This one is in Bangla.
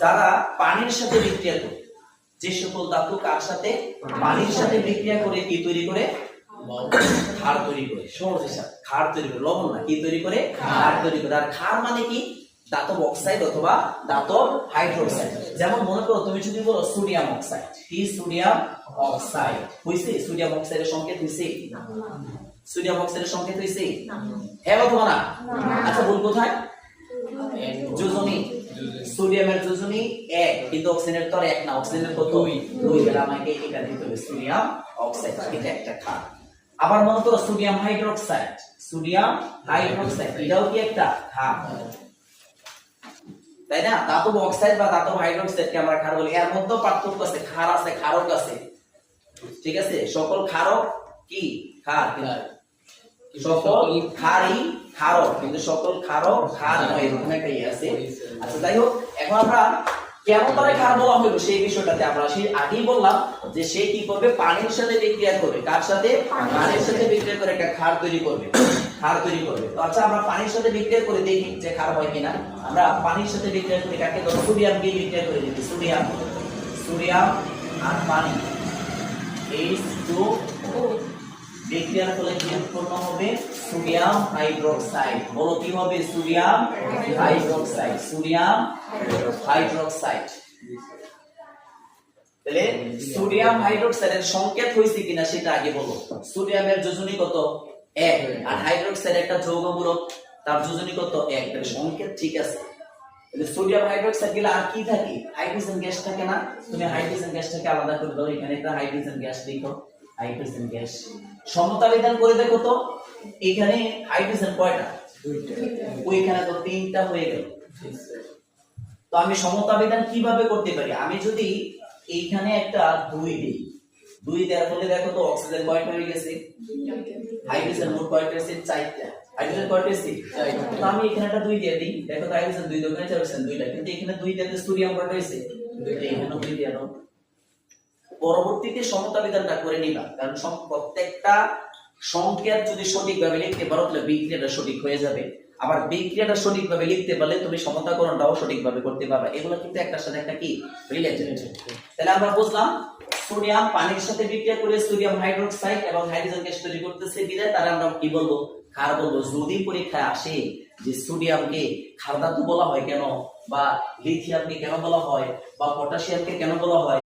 যারা পানির সাথে বিক্রিয়া করে যে সকল ধাতু কার সাথে? পানির সাথে বিক্রিয়া করে কি তৈরি করে? ক্ষার তৈরি করে। সহজ হিসাব ক্ষার তৈরি করে লবণ না কি তৈরি করে? ক্ষার তৈরি করে। আর ক্ষার মানে কি? ধাতব অক্সাইড অথবা ধাতব হাইড্রোক্সাইড। যেমন মনে করো তুমি যদি বলো সোডিয়াম অক্সাইড কি সোডিয়াম অক্সাইড? হইছে? সোডিয়াম অক্সাইডের সংকেত হইছে? সোডিয়াম অক্সাইডের সংকেত হইছে? হ্যাঁ অথবা না? আচ্ছা ভুল কোথায়? যোজনী। সোডিয়ামের যোজনী এক কিন্তু অক্সিজেনের তো আর এক না অক্সিজেনের কত? দুই। দুই তাহলে আমাকে এটা দিতে হবে সোডিয়াম অক্সাইড এটা একটা ক্ষার আবার মনে করো সোডিয়াম হাইড্রোক্সাইড সোডিয়াম হাইড্রোক্সাইড এটাও কি একটা ক্ষার তাই না? ধাতব অক্সাইড বা ধাতব হাইড্রোক্সাইড কে আমরা ক্ষার বলি। এর মধ্যে পার্থক্য আছে ক্ষার আছে ক্ষারক আছে। ঠিক আছে? সকল ক্ষারক কি? ক্ষার সকল ক্ষারই ক্ষারক কিন্তু সকল ক্ষারক ক্ষার নয় এরকম একটা ইয়ে আছে। আচ্ছা যাই হোক এখন আমরা কেমন তারে ক্ষার বলা হইল সেই বিষয়টাতে আমরা সেই আগেই বললাম যে সে কি করবে? পানির সাথে বিক্রিয়া করবে। কার সাথে? পানির সাথে। বিক্রিয়া করে একটা ক্ষার তৈরি করবে। ক্ষার তৈরি করবে। তো আচ্ছা আমরা পানির সাথে বিক্রিয়া করে দেখি যে ক্ষার হয় কিনা। আমরা পানির সাথে বিক্রিয়া করি কাকে ধরো সোডিয়াম দিয়ে বিক্রিয়া করে দেখি সোডিয়াম। সোডিয়াম আর পানি। এইচ টু বিক্রিয়ার ফলে কি উৎপন্ন হবে সোডিয়াম হাইড্রোক্সাইড বলো কি হবে সোডিয়াম হাইড্রোক্সাইড সোডিয়াম হাইড্রোক্সাইড তাহলে সোডিয়াম হাইড্রোক্সাইডের সংকেত হয়েছে কিনা সেটা আগে বলো। সোডিয়ামের যোজনী কত? এক। আর হাইড্রোক্সাইড একটা যৌগমূলক তার যোজনী কত? এক। তাহলে সংকেত ঠিক আছে। তাহলে সোডিয়াম হাইড্রোক্সাইড গেলে আর কি থাকে? হাইড্রোজেন গ্যাস থাকে না। তুমি হাইড্রোজেন গ্যাসটাকে আলাদা করে দাও, এখানে একটা হাইড্রোজেন গ্যাস লিখো। হাইড্রোজেন গ্যাস সমতা বিধান করে দেখো তো এখানে হাইড্রোজেন কয়টা? ওইখানে তো তিনটা হয়ে গেল। তো আমি সমতা বিধান কীভাবে করতে পারি? আমি যদি এইখানে একটা দুই দিই দুই দেওয়ার ফলে দেখো তো অক্সিজেন কয়টা হয়ে গেছে? হাইড্রোজেন মোট কয়টা আছে? চারটা। হাইড্রোজেন কয়টা আছে? তো আমি এখানে একটা দুই দিয়ে দিই। দেখো তো হাইড্রোজেন দুই দোকানে চারছেন দুইটা। কিন্তু এখানে দুই দিতে সোডিয়াম কয়টা দুইটা। এখানে দুই দিয়ে দাও। পরবর্তীতে সমতা বিধানটা করে নিলাম কারণ প্রত্যেকটা সংকেত যদি সঠিকভাবে লিখতে পারো, তাহলে বিক্রিয়াটা সঠিক হয়ে যাবে। আবার বিক্রিয়াটা সঠিকভাবে লিখতে পারলে তুমি সমতাকরণটাও সঠিকভাবে করতে পারবে। এগুলো কিন্তু একটার সাথে একটা কি? রিলেটেড তাহলে আমরা বুঝলাম, সোডিয়াম পানির সাথে বিক্রিয়া করে সোডিয়াম হাইড্রোক্সাইড এবং হাইড্রোজেন গ্যাস তৈরি করতেছে বিদায় তারা আমরা কি বলব? ক্ষার বলব। যদি পরীক্ষায় আসে যে সোডিয়ামকে ক্ষার ধাতু বলা হয় কেন, বা লিথিয়ামকে কেন বলা হয়, বা পটাশিয়ামকে কেন বলা হয়